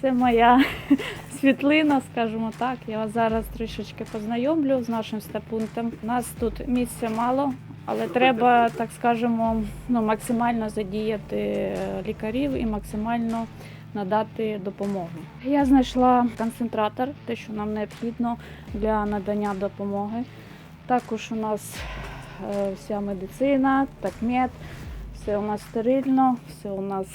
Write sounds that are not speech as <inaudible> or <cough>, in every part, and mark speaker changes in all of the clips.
Speaker 1: Це моя <laughs> світлина, скажімо так. Я вас зараз трішечки познайомлю з нашим стапунктом. У нас тут місця мало, але треба, так скажемо, ну, максимально задіяти лікарів і максимально надати допомогу. Я знайшла концентратор, те, що нам необхідно для надання допомоги. Також у нас е, вся медицина, такмет, все у нас стерильно, все у нас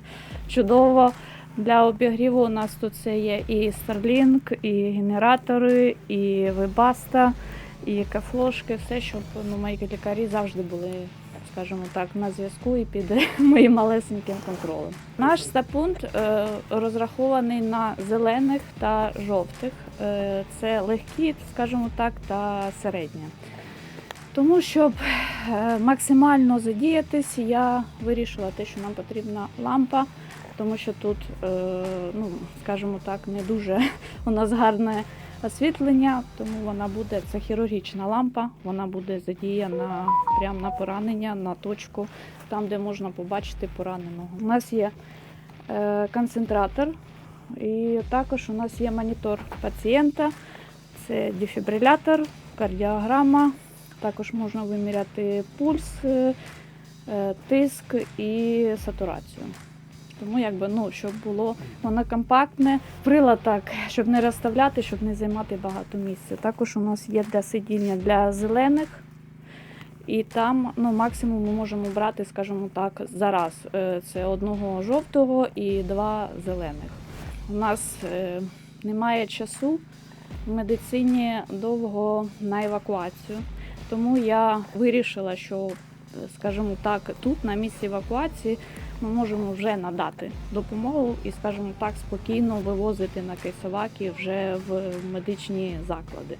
Speaker 1: <laughs> чудово. Для обігріву у нас тут це є і Starlink, і генератори, і Webaста, і кафлошки, все, щоб ну, мої лікарі завжди були, скажімо так, на зв'язку і під <laughs> моїм малесеньким контролем. Наш стапункт е, розрахований на зелених та жовтих. Е, це легкі, скажімо так, та середні. Тому щоб е, максимально задіятись, я вирішила те, що нам потрібна лампа, тому що тут, е, ну скажімо так, не дуже <laughs> у нас гарне освітлення, тому вона буде це хірургічна лампа, вона буде задіяна прямо на поранення, на точку, там, де можна побачити пораненого. У нас є е, концентратор, і також у нас є монітор пацієнта, це дефібрилятор, кардіограма. Також можна виміряти пульс, е, е, тиск і сатурацію. Тому якби ну, щоб було воно компактне, прилад так, щоб не розставляти, щоб не займати багато місця. Також у нас є для сидіння для зелених, і там ну, максимум ми можемо брати, скажімо так, зараз. Е, Це одного жовтого і два зелених. У нас немає часу в медицині довго на евакуацію. Тому я вирішила, що, е, скажімо так, тут на місці евакуації ми можемо вже надати допомогу і, скажімо так, спокійно вивозити на кейсоваки вже в медичні заклади.